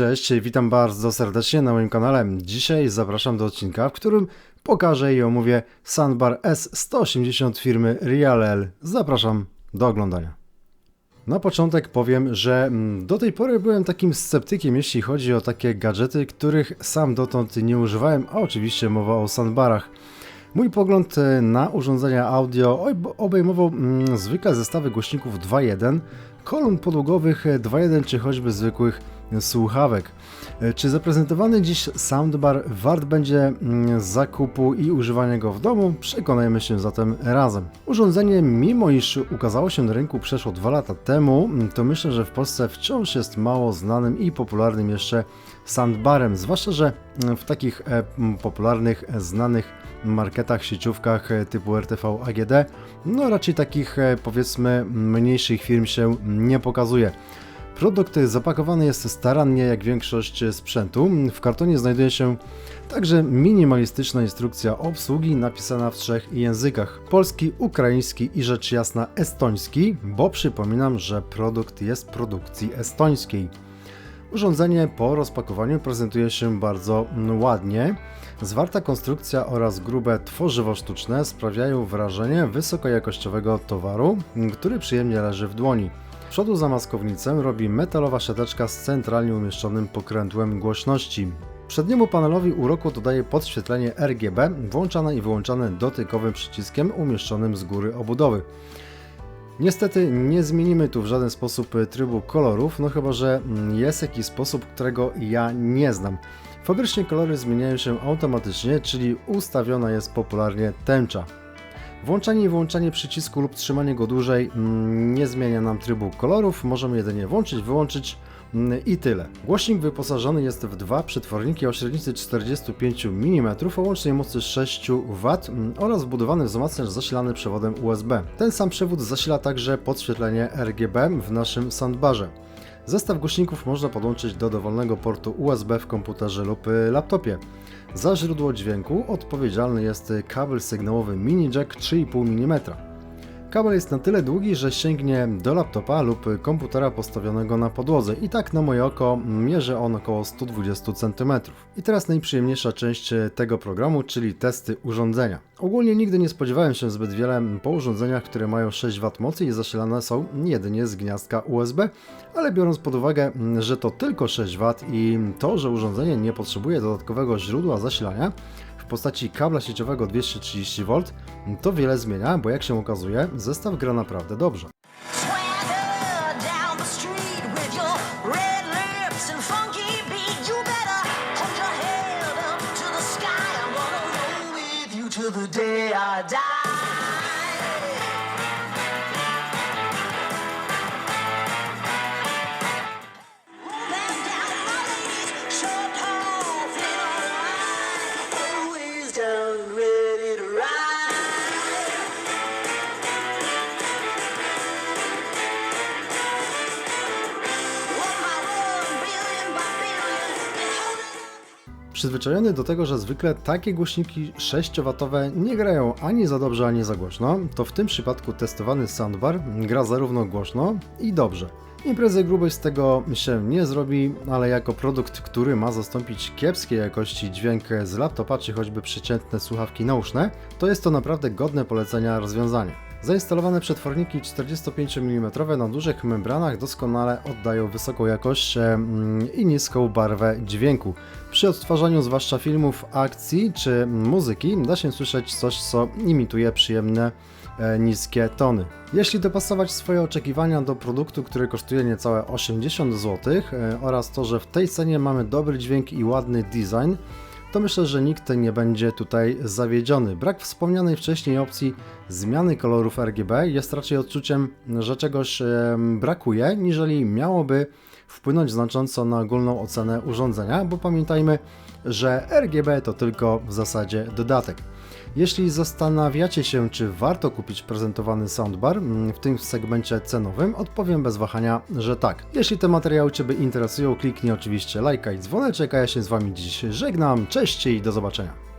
cześć, witam bardzo serdecznie na moim kanale. Dzisiaj zapraszam do odcinka, w którym pokażę i omówię Soundbar S180 firmy Realel. Zapraszam do oglądania. Na początek powiem, że mm, do tej pory byłem takim sceptykiem, jeśli chodzi o takie gadżety, których sam dotąd nie używałem, a oczywiście mowa o soundbarach. Mój pogląd e, na urządzenia audio obejmował mm, zwykle zestawy głośników 2.1, kolumn podłogowych e, 2.1 czy choćby zwykłych słuchawek. E, Czy zaprezentowany dziś soundbar wart będzie mm, zakupu i używania go w domu? Przekonajmy się zatem razem. Urządzenie, mimo iż ukazało się na rynku przeszło 2 lata temu, mm, to myślę, że w Polsce wciąż jest mało znanym i popularnym jeszcze soundbarem, zwłaszcza, że mm, w takich e, popularnych, e, znanych marketach, sieciówkach typu RTV AGD, no raczej takich powiedzmy mniejszych firm się nie pokazuje. Produkt zapakowany jest starannie jak większość sprzętu. W kartonie znajduje się także minimalistyczna instrukcja obsługi napisana w trzech językach: polski, ukraiński i rzecz jasna estoński, bo przypominam, że produkt jest produkcji estońskiej. Urządzenie po rozpakowaniu prezentuje się bardzo ładnie. Zwarta konstrukcja oraz grube tworzywo sztuczne sprawiają wrażenie wysokojakościowego towaru, który przyjemnie leży w dłoni. Przodu za maskownicę robi metalowa siateczka z centralnie umieszczonym pokrętłem głośności. Przedniemu panelowi uroku dodaje podświetlenie RGB, włączane i wyłączane dotykowym przyciskiem umieszczonym z góry obudowy. Niestety nie zmienimy tu w żaden sposób trybu kolorów, no chyba że jest jakiś sposób, którego ja nie znam. Fabrycznie kolory zmieniają się automatycznie, czyli ustawiona jest popularnie tęcza. Włączanie i wyłączanie przycisku lub trzymanie go dłużej mm, nie zmienia nam trybu kolorów, możemy jedynie włączyć, wyłączyć mm, i tyle. Głośnik wyposażony jest w dwa przetworniki o średnicy 45 mm o łącznej mocy 6 W mm, oraz wbudowany wzmacniacz zasilany przewodem USB. Ten sam przewód zasila także podświetlenie RGB w naszym soundbarze. Zestaw głośników można podłączyć do dowolnego portu USB w komputerze lub laptopie. Za źródło dźwięku odpowiedzialny jest kabel sygnałowy mini jack 3,5 mm. Kabel jest na tyle długi, że sięgnie do laptopa lub komputera postawionego na podłodze i tak na moje oko mierzy on około 120 cm. I teraz najprzyjemniejsza część tego programu, czyli testy urządzenia. Ogólnie nigdy nie spodziewałem się zbyt wiele po urządzeniach, które mają 6 W mocy i zasilane są jedynie z gniazdka USB, ale biorąc pod uwagę, że to tylko 6 W i to, że urządzenie nie potrzebuje dodatkowego źródła zasilania, postaci kabla sieciowego 230V, to wiele zmienia, bo jak się okazuje, zestaw gra naprawdę dobrze. The street with Przyzwyczajony do tego, że zwykle takie głośniki 6W nie grają ani za dobrze, ani za głośno, to w tym przypadku testowany soundbar gra zarówno głośno i dobrze. Imprezy grubej z tego się nie zrobi, ale jako produkt, który ma zastąpić kiepskiej jakości dźwięk z laptopa czy choćby przeciętne słuchawki nauszne, to jest to naprawdę godne polecenia rozwiązanie. Zainstalowane przetworniki 45 mm na dużych membranach doskonale oddają wysoką jakość i niską barwę dźwięku. Przy odtwarzaniu zwłaszcza filmów, akcji czy muzyki da się słyszeć coś, co imituje przyjemne e, niskie tony. Jeśli dopasować swoje oczekiwania do produktu, który kosztuje niecałe 80 zł e, oraz to, że w tej cenie mamy dobry dźwięk i ładny design, to myślę, że nikt nie będzie tutaj zawiedziony. Brak wspomnianej wcześniej opcji zmiany kolorów RGB jest raczej odczuciem, że czegoś brakuje, niżeli miałoby wpłynąć znacząco na ogólną ocenę urządzenia, bo pamiętajmy, że RGB to tylko w zasadzie dodatek. Jeśli zastanawiacie się, czy warto kupić prezentowany soundbar mm, w tym segmencie cenowym, odpowiem bez wahania, że tak. Jeśli te materiały Ciebie interesują, kliknij oczywiście lajka i dzwoneczek, a ja się z Wami dziś żegnam. Cześć i do zobaczenia.